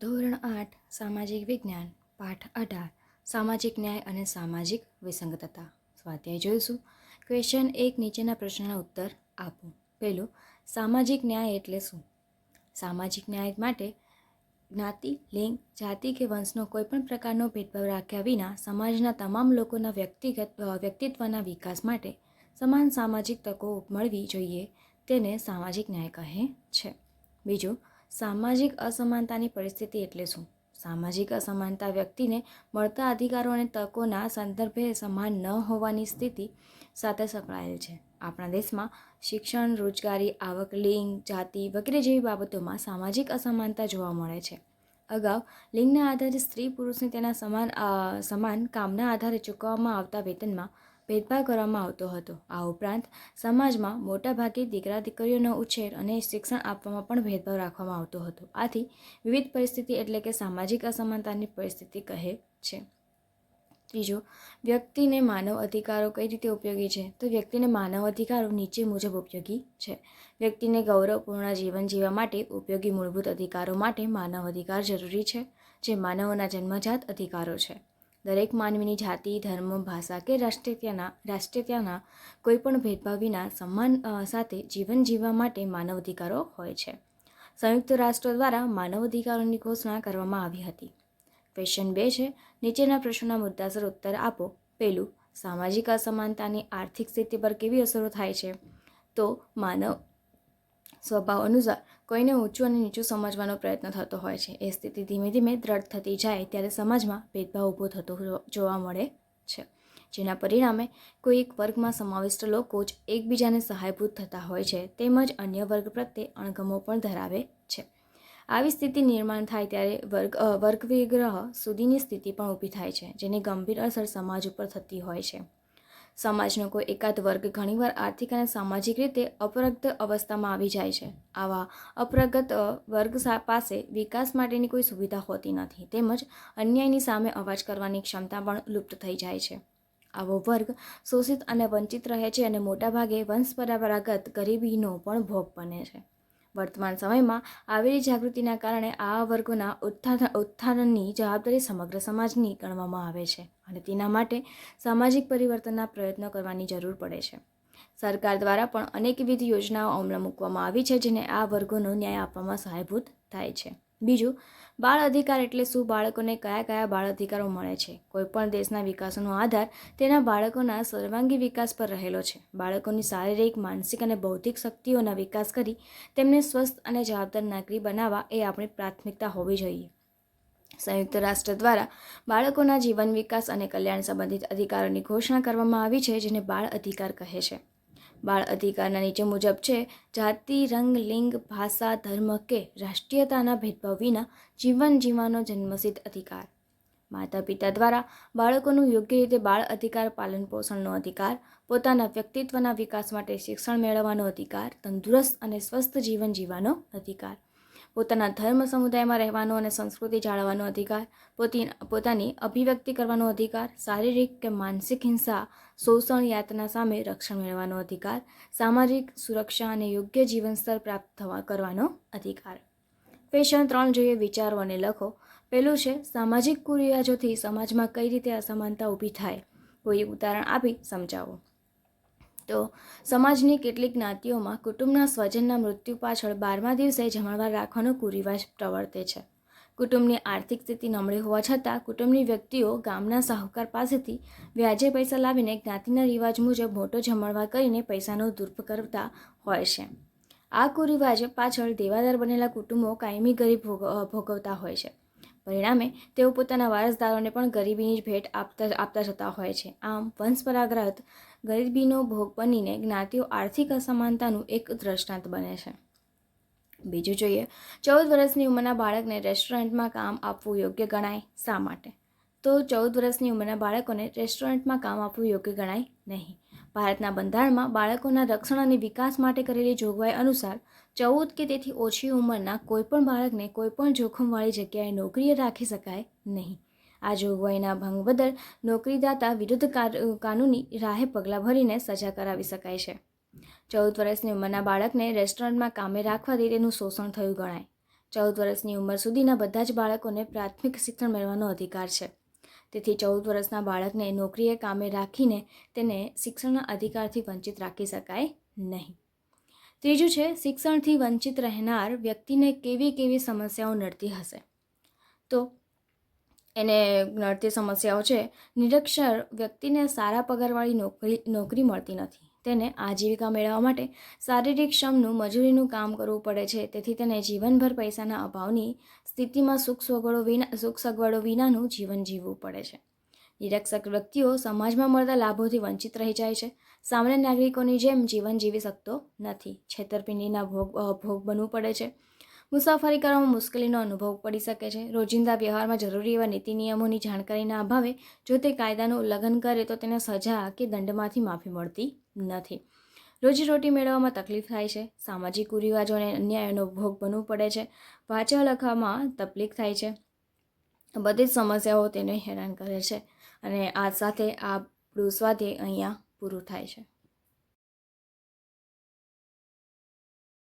ધોરણ આઠ, સામાજિક વિજ્ઞાન, પાઠ અઢાર, સામાજિક ન્યાય અને સામાજિક વિસંગતતા. સ્વાધ્યાય જોઈશું. ક્વેશ્ચન એક નીચેના પ્રશ્નના ઉત્તર આપો. પહેલું, સામાજિક ન્યાય એટલે શું? સામાજિક ન્યાય માટે જ્ઞાતિ, લિંગ, જાતિ કે વંશનો કોઈપણ પ્રકારનો ભેદભાવ રાખ્યા વિના સમાજના તમામ લોકોના વ્યક્તિગત વ્યક્તિત્વના વિકાસ માટે સમાન સામાજિક તકો મળવી જોઈએ. તેને સામાજિક ન્યાય કહે છે. બીજું સામાજિક અસમાનતાની પરિસ્થિતિ એટલે શું? સામાજિક અસમાનતા વ્યક્તિને મળતા અધિકારો અને તકોના સંદર્ભે સમાન ન હોવાની સ્થિતિ સાથે સંકળાયેલ છે. આપણા દેશમાં શિક્ષણ, રોજગારી, આવક, લિંગ, જાતિ વગેરે જેવી બાબતોમાં સામાજિક અસમાનતા જોવા મળે છે. અગાઉ લિંગના આધારે સ્ત્રી પુરુષને તેના સમાન સમાન કામના આધારે ચૂકવવામાં આવતા વેતનમાં ભેદભાવ કરવામાં આવતો હતો. આ ઉપરાંત, સમાજમાં મોટાભાગે દીકરા દીકરીઓનો ઉછેર અને શિક્ષણ આપવામાં પણ ભેદભાવ રાખવામાં આવતો હતો. આથી, વિવિધ પરિસ્થિતિ એટલે કે સામાજિક અસમાનતાની પરિસ્થિતિ કહે છે. ત્રીજું વ્યક્તિને માનવ અધિકારો કઈ રીતે ઉપયોગી છે? તો વ્યક્તિને માનવ અધિકારો નીચે મુજબ ઉપયોગી છે. વ્યક્તિને ગૌરવપૂર્ણ જીવન જીવવા માટે ઉપયોગી મૂળભૂત અધિકારો માટે માનવ અધિકાર જરૂરી છે, જે માનવોના જન્મજાત અધિકારો છે. દરેક માનવીની જાતિ, ધર્મ, ભાષા કે રાષ્ટ્રીયતાના રાષ્ટ્રીયતાના કોઈપણ ભેદભાવ વિના સન્માન સાથે જીવન જીવવા માટે માનવ અધિકારો હોય છે. સંયુક્ત રાષ્ટ્રો દ્વારા માનવ અધિકારોની ઘોષણા કરવામાં આવી હતી. ક્વેશ્ચન બે છે, નીચેના પ્રશ્નોના મુદ્દાસર ઉત્તર આપો. પહેલું, સામાજિક અસમાનતાની આર્થિક સ્થિતિ પર કેવી અસરો થાય છે? તો, માનવ સ્વભાવ અનુસાર કોઈને ઊંચું અને નીચું સમજવાનો પ્રયત્ન થતો હોય છે. એ સ્થિતિ ધીમે ધીમે દ્રઢ થતી જાય ત્યારે સમાજમાં ભેદભાવ ઊભો થતો જોવા મળે છે. જેના પરિણામે કોઈ એક વર્ગમાં સમાવિષ્ટ લોકો જ એકબીજાને સહાયભૂત થતા હોય છે તેમજ અન્ય વર્ગ પ્રત્યે અણગમો પણ ધરાવે છે. આવી સ્થિતિ નિર્માણ થાય ત્યારે વર્ગ વર્ગ વિગ્રહ સુધીની સ્થિતિ પણ ઊભી થાય છે, જેની ગંભીર અસર સમાજ ઉપર થતી હોય છે. સમાજનો કોઈ એકાદ વર્ગ ઘણીવાર આર્થિક અને સામાજિક રીતે અપ્રગત અવસ્થામાં આવી જાય છે. આવા અપ્રગત વર્ગ પાસે વિકાસ માટેની કોઈ સુવિધા હોતી નથી. તેમજ અન્યાયની સામે અવાજ કરવાની ક્ષમતા પણ લુપ્ત થઈ જાય છે. આવો વર્ગ શોષિત અને વંચિત રહે છે અને મોટાભાગે વંશ પરંપરાગત ગરીબીનો પણ ભોગ બને છે. વર્તમાન સમયમાં આવેલી જાગૃતિના કારણે આ વર્ગોના ઉત્થાન ઉત્થાનની જવાબદારી સમગ્ર સમાજની ગણવામાં આવે છે અને તેના માટે સામાજિક પરિવર્તનના પ્રયત્નો કરવાની જરૂર પડે છે. સરકાર દ્વારા પણ અનેકવિધ યોજનાઓ અમલમાં મૂકવામાં આવી છે જેને આ વર્ગોનો ન્યાય આપવામાં સહાયભૂત થાય છે. બીજું, બાળ અધિકાર એટલે શું? બાળકોને કયા કયા બાળ અધિકારો મળે છે? કોઈપણ દેશના વિકાસનો આધાર તેના બાળકોના સર્વાંગી વિકાસ પર રહેલો છે. બાળકોની શારીરિક, માનસિક અને બૌદ્ધિક શક્તિઓના વિકાસ કરી તેમને સ્વસ્થ અને જવાબદાર નાગરિક બનાવવા એ આપણી પ્રાથમિકતા હોવી જોઈએ. સંયુક્ત રાષ્ટ્ર દ્વારા બાળકોના જીવન વિકાસ અને કલ્યાણ સંબંધિત અધિકારોની ઘોષણા કરવામાં આવી છે, જેને બાળ અધિકાર કહે છે. બાળ અધિકારના નીચે મુજબ છે. જાતિ, રંગ, લિંગ, ભાષા, ધર્મ કે રાષ્ટ્રીયતાના ભેદભાવ વિના જીવન જીવવાનો જન્મસિદ્ધ અધિકાર. માતા પિતા દ્વારા બાળકોનું યોગ્ય રીતે બાળ અધિકાર, પાલન પોષણનો અધિકાર, પોતાના વ્યક્તિત્વના વિકાસ માટે શિક્ષણ મેળવવાનો અધિકાર, તંદુરસ્ત અને સ્વસ્થ જીવન જીવવાનો અધિકાર. પોતાના ધર્મ સમુદાયમાં રહેવાનો અને સંસ્કૃતિ જાળવવાનો અધિકાર, પોતી, પોતાની અભિવ્યક્તિ કરવાનો અધિકાર, શારીરિક કે માનસિક હિંસા, શોષણ યાતના સામે રક્ષણ મેળવવાનો અધિકાર, સામાજિક સુરક્ષા અને યોગ્ય જીવન સ્તર પ્રાપ્ત થવા, કરવાનો અધિકાર. ફેશન ત્રણ જોઈએ, વિચારો અને લખો. પહેલું છે, સામાજિક કુરિવાજોથી સમાજમાં કઈ રીતે અસમાનતા ઊભી થાય? કોઈ ઉદાહરણ આપી, સમજાવો. તો સમાજની કેટલીક જ્ઞાતિઓમાં કુટુંબના સ્વજનના મૃત્યુ પાછળ બારમા દિવસે જમણવાર રાખવાનો કુરિવાજ પ્રવર્તે છે. કુટુંબની આર્થિક સ્થિતિ નબળી હોવા છતાં કુટુંબની વ્યક્તિઓ ગામના સાહુકાર પાસેથી વ્યાજે પૈસા લાવીને જ્ઞાતિના રિવાજ મુજબ મોટો જમણવાર કરીને પૈસાનો દુર્પ કરતા હોય છે. આ કુરિવાજ પાછળ દેવાદાર બનેલા કુટુંબો કાયમી ગરીબ ભોગ- ભોગવતા હોય છે. પરિણામે તેઓ પોતાના વારસદારોને પણ ગરીબીની જ ભેટ આપતા આપતા જતા હોય છે. આમ વંશપરાગત ગરીબીનો ભોગ બનીને જ્ઞાતિઓ આર્થિક અસમાનતાનું એક દ્રષ્ટાંત બને છે. બીજું જોઈએ, ચૌદ વર્ષની ઉંમરના બાળકને રેસ્ટોરન્ટમાં કામ આપવું યોગ્ય ગણાય શા માટે? તો ચૌદ વર્ષની ઉંમરના બાળકોને રેસ્ટોરન્ટમાં કામ આપવું યોગ્ય ગણાય નહીં. ભારતના બંધારણમાં બાળકોના રક્ષણ અને વિકાસ માટે કરેલી જોગવાઈ અનુસાર ચૌદ કે તેથી ઓછી ઉંમરના કોઈપણ બાળકને કોઈપણ જોખમવાળી જગ્યાએ નોકરીએ રાખી શકાય નહીં. આ જોગવાઈના ભંગ બદલ નોકરીદાતા વિરુદ્ધ કાનૂની રાહે પગલાં ભરીને સજા કરાવી શકાય છે. ચૌદ વર્ષની ઉંમરના બાળકને રેસ્ટોરન્ટમાં કામે રાખવાથી તેનું શોષણ થયું ગણાય. ચૌદ વર્ષની ઉંમર સુધીના બધા જ બાળકોને પ્રાથમિક શિક્ષણ મેળવવાનો અધિકાર છે. તેથી ચૌદ વર્ષના બાળકને નોકરીએ કામે રાખીને તેને શિક્ષણના અધિકારથી વંચિત રાખી શકાય નહીં. ત્રીજું છે, શિક્ષણથી વંચિત રહેનાર વ્યક્તિને કેવી કેવી સમસ્યાઓ નડતી હશે? તો એને નડતી સમસ્યાઓ છે, નિરક્ષર વ્યક્તિને સારા પગારવાળી નોકરી નોકરી મળતી નથી. તેને આજીવિકા મેળવવા માટે શારીરિક શ્રમનું મજૂરીનું કામ કરવું પડે છે, તેથી તેને જીવનભર પૈસાના અભાવની સ્થિતિમાં સુખ સગવડો વિના, સુખ સગવડો વિનાનું જીવન જીવવું પડે છે. નિરક્ષર વ્યક્તિઓ સમાજમાં મળતા લાભોથી વંચિત રહી જાય છે. સામાન્ય નાગરિકોની જેમ જીવન જીવી શકતો નથી. છેતરપિંડીના ભોગ ભોગ બનવું પડે છે. મુસાફરી કરવામાં મુશ્કેલીનો અનુભવ પડી શકે છે. રોજિંદા વ્યવહારમાં જરૂરી એવા નીતિ નિયમોની જાણકારીના અભાવે જો તે કાયદાનું ઉલ્લંઘન કરે તો તેને સજા કે દંડમાંથી માફી મળતી નથી. રોજીરોટી મેળવવામાં તકલીફ થાય છે. સામાજિક કુરિવાજો અને અન્યાયનો ભોગ બનવું પડે છે. વાંચવા લખવામાં તકલીફ થાય છે. બધી જ સમસ્યાઓ તેને હેરાન કરે છે. અને આ સાથે આપણું સ્વાધ્યાય અહીંયા પૂરું થાય છે.